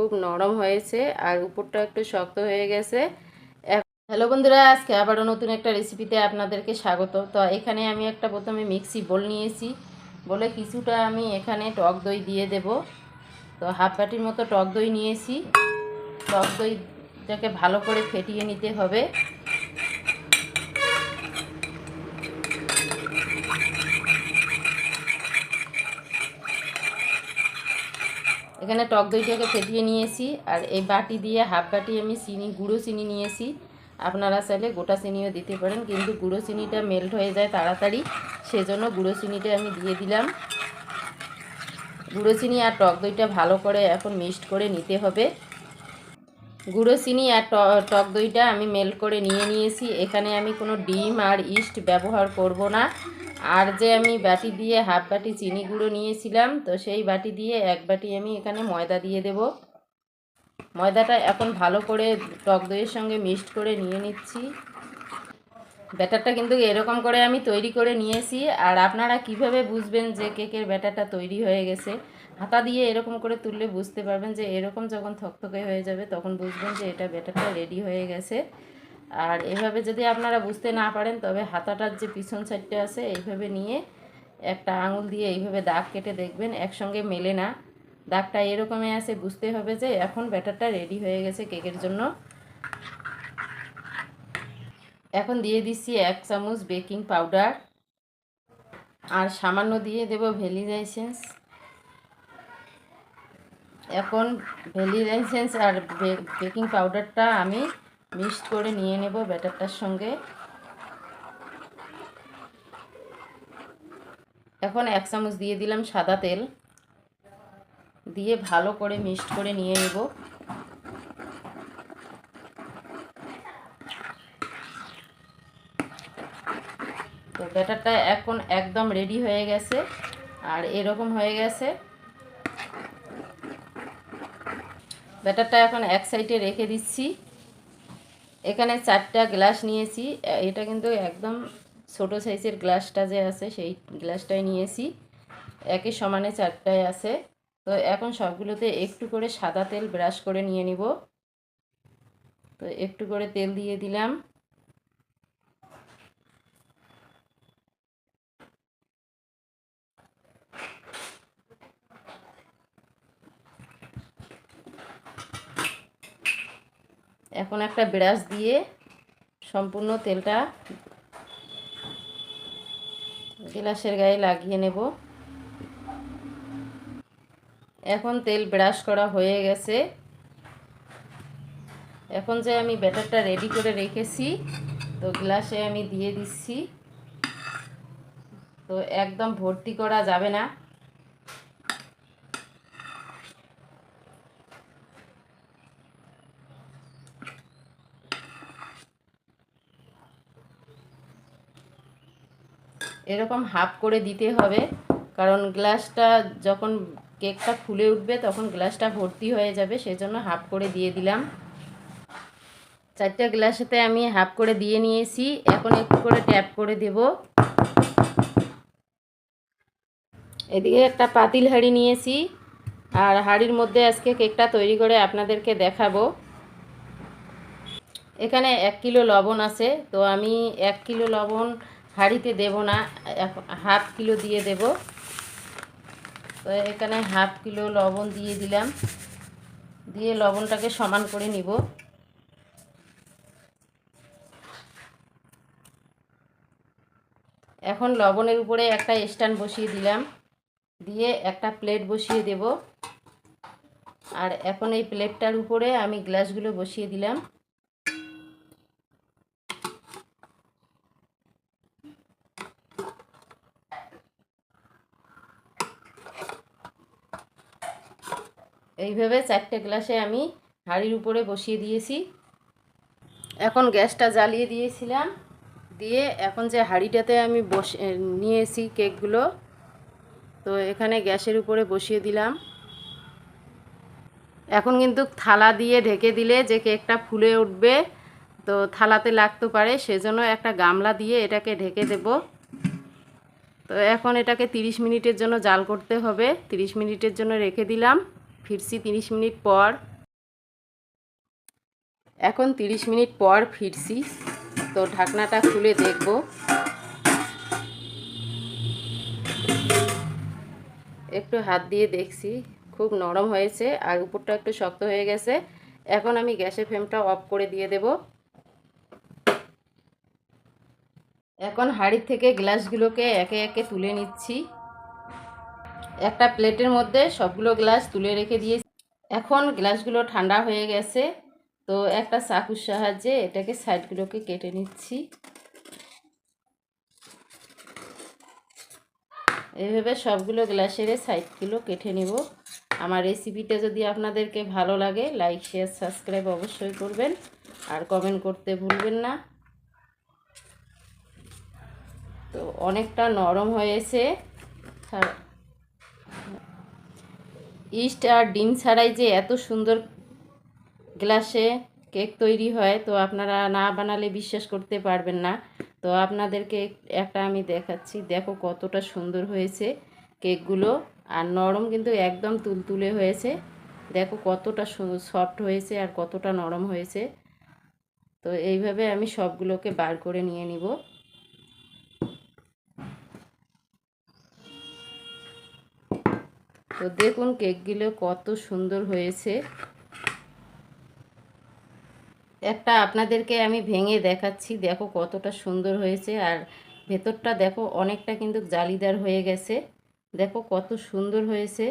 খুব নরম হয়েছে আর উপরটা একটু শক্ত হয়ে গেছে। হ্যালো বন্ধুরা, আজকে আবারও নতুন একটা রেসিপিতে আপনাদেরকে স্বাগত। তো এখানে আমি একটা প্রথমে মিক্সি বোল নিয়েছি। বলে কিছুটা আমি এখানে টক দই দিয়ে দেব। তো হাফ বাটির মতো টক দই নিয়েছি। টক দইটাকে ভালো করে ফেটিয়ে নিতে হবে। এখানে টক দইটাকে ফেটিয়ে নিয়েছি, আর এই বাটি দিয়ে হাফ বাটি আমি চিনি, গুঁড়ো চিনি নিয়েছি। আপনারা চাইলে গোটা চিনিও দিতে পারেন, কিন্তু গুঁড়ো চিনিটা মেল্ট হয়ে যায় তাড়াতাড়ি, সেজন্য গুঁড়ো চিনিটা আমি দিয়ে দিলাম। গুঁড়ো চিনি আর টক দইটা ভালো করে এখন মিক্সড করে নিতে হবে। গুঁড়ো চিনি আর টক দইটা আমি মেল্ট করে নিয়ে নিয়েছি। এখানে আমি কোনো ডিম আর ইস্ট ব্যবহার করব না। আর যে আমি বাটি দিয়ে হাফ বাটি চিনি গুঁড়ো নিয়েছিলাম, তো সেই বাটি দিয়ে এক বাটি আমি এখানে ময়দা দিয়ে দেব। ময়দাটা এখন ভালো করে টক দইয়ের সঙ্গে মিক্সড করে নিয়ে নিচ্ছি। ব্যাটারটা কিন্তু এরকম করে আমি তৈরি করে নিয়েছি। আর আপনারা কীভাবে বুঝবেন যে কেকের ব্যাটারটা তৈরি হয়ে গেছে? হাতা দিয়ে এরকম করে তুললে বুঝতে পারবেন যে এরকম যখন থকথকে হয়ে যাবে, তখন বুঝবেন যে এটা ব্যাটারটা রেডি হয়ে গেছে। আর এভাবে যদি আপনারা বুঝতে না পারেন, তবে হাতাটার যে পিছন সাইডটা আছে, এইভাবে নিয়ে একটা আঙুল দিয়ে এইভাবে দাগ কেটে দেখবেন, একসঙ্গে মেলে না। দাগটা এরকমই আছে, বুঝতে হবে যে এখন ব্যাটারটা রেডি হয়ে গেছে কেকের জন্য। এখন দিয়ে দিচ্ছি এক চামচ বেকিং পাউডার আর সামান্য দিয়ে দেব ভ্যালিড এসেন্স। এখন ভ্যালিড এসেন্স আর বেকিং পাউডারটা আমি মিক্সড করে নিয়ে নেব ব্যাটারটার সঙ্গে। এখন এক চামচ দিয়ে দিলাম সাদা তেল। দিয়ে ভালো করে মিক্সড করে নিয়ে নেব। তো ব্যাটারটা এখন একদম রেডি হয়ে গেছে আর এরকম হয়ে গেছে। ব্যাটারটা এখন এক সাইডে রেখে দিচ্ছি। এখানে চারটা গ্লাস নিয়েছি এটা কিন্তু একদম ছোটো সাইজের গ্লাসটা যে আছে সেই গ্লাসটাই নিয়েছি। একই সমানে চারটায় আছে। তো এখন সবগুলোতে একটু করে সাদা তেল ব্রাশ করে নিয়ে নিব। তো একটু করে তেল দিয়ে দিলাম। এখন একটা ব্রাশ দিয়ে সম্পূর্ণ তেলটা গ্লাসের গায়ে লাগিয়ে নেব। এখন তেল ব্রাশ করা হয়ে গেছে। এখন যে আমি ব্যাটারটা রেডি করে রেখেছি, তো গ্লাসে আমি দিয়ে দিচ্ছি। তো একদম ভর্তি করা যাবে না। এরকম হাফ করে দিতে হবে। কারণ গ্লাসটা যখন কেকটা ফুলে উঠবে তখন গ্লাসটা ভর্তি হয়ে যাবে, সেজন্য হাফ করে দিয়ে দিলাম। চারটা গ্লাসেতে আমি হাফ করে দিয়ে নিয়েছি। এখন একটু করে ট্যাপ করে দেব। এদিকে একটা পাতিল হাঁড়ি নিয়েছি। আর হাঁড়ির মধ্যে আজকে কেকটা তৈরি করে আপনাদেরকে দেখাবো। এখানে এক কিলো লবণ আছে। তো আমি এক কিলো লবণ হাঁড়িতে দেব না হাফ কিলো দিয়ে দেব। তো এখানে হাফ কিলো লবণ দিয়ে দিলাম। দিয়ে লবণটাকে সমান করে নিব। এখন লবণের উপরে একটা স্ট্যান্ড বসিয়ে দিলাম। দিয়ে একটা প্লেট বসিয়ে দেব। আর এখন এই প্লেটটার উপরে আমি গ্লাসগুলো বসিয়ে দিলাম। এইভাবে চারটে গ্লাসে আমি হাঁড়ির উপরে বসিয়ে দিয়েছি। এখন গ্যাসটা জ্বালিয়ে দিয়েছিলাম। দিয়ে এখন যে হাঁড়িটাতে আমি বসে নিয়েছি কেকগুলো, তো এখানে গ্যাসের উপরে বসিয়ে দিলাম। এখন কিন্তু থালা দিয়ে ঢেকে দিলে যে কেকটা ফুলে উঠবে, তো থালাতে লাগতে পারে, সেজন্য একটা গামলা দিয়ে এটাকে ঢেকে দেব। তো এখন এটাকে 30 মিনিটের জন্য জাল করতে হবে। 30 মিনিটের জন্য রেখে দিলাম। ফিরছি তিরিশ মিনিট পর। এখন তিরিশ মিনিট পর ফিরছি, তো ঢাকনাটা খুলে দেখব। একটু হাত দিয়ে দেখছি, খুব নরম হয়েছে, আর উপরটা একটু শক্ত হয়ে গেছে। এখন আমি গ্যাসের ফ্লেমটা অফ করে দিয়ে দেব। এখন হাঁড়ির থেকে গ্লাসগুলোকে একে একে তুলে নিচ্ছি। একটা প্লেটের মধ্যে সবগুলো গ্লাস তুলে রেখে দিয়েছি। এখন গ্লাসগুলো ঠান্ডা হয়ে গেছে, তো একটা চাকুর সাহায্যে এটাকে সাইডগুলোকে কেটে নিচ্ছি। এভাবে সবগুলো গ্লাসের সাইডগুলো কেটে নেব। আমার রেসিপিটা যদি আপনাদেরকে ভালো লাগে, লাইক, শেয়ার, সাবস্ক্রাইব অবশ্যই করবেন, আর কমেন্ট করতে ভুলবেন না। তো অনেকটা নরম হয়েছে। ইস্ট আর ডিম ছাড়াই যে এত সুন্দর গ্লাসে কেক তৈরি হয়, তো আপনারা না বানালে বিশ্বাস করতে পারবেন না। তো আপনাদেরকে একটা আমি দেখাচ্ছি, দেখো কতটা সুন্দর হয়েছে কেকগুলো। আর নরম কিন্তু একদম তুলতুলে হয়েছে। দেখো কতটা সফট হয়েছে আর কতটা নরম হয়েছে। তো এইভাবে আমি সবগুলোকে বার করে নিয়ে নিব। তো দেখুন কেকগুলো কত সুন্দর হয়েছে। একটা আপনাদেরকে আমি ভেঙে দেখাচ্ছি, দেখো কতটা সুন্দর হয়েছে। আর ভেতরটা দেখো অনেকটা কিন্তু জালিদার হয়ে গেছে। দেখো কত সুন্দর হয়েছে।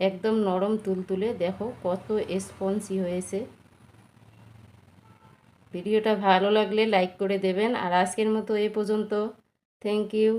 একদম নরম তুলতুলে, দেখো কত স্পঞ্জি হয়েছে। ভিডিওটা ভালো লাগলে লাইক করে দেবেন। আর আজকের মতো এই পর্যন্ত। Thank you.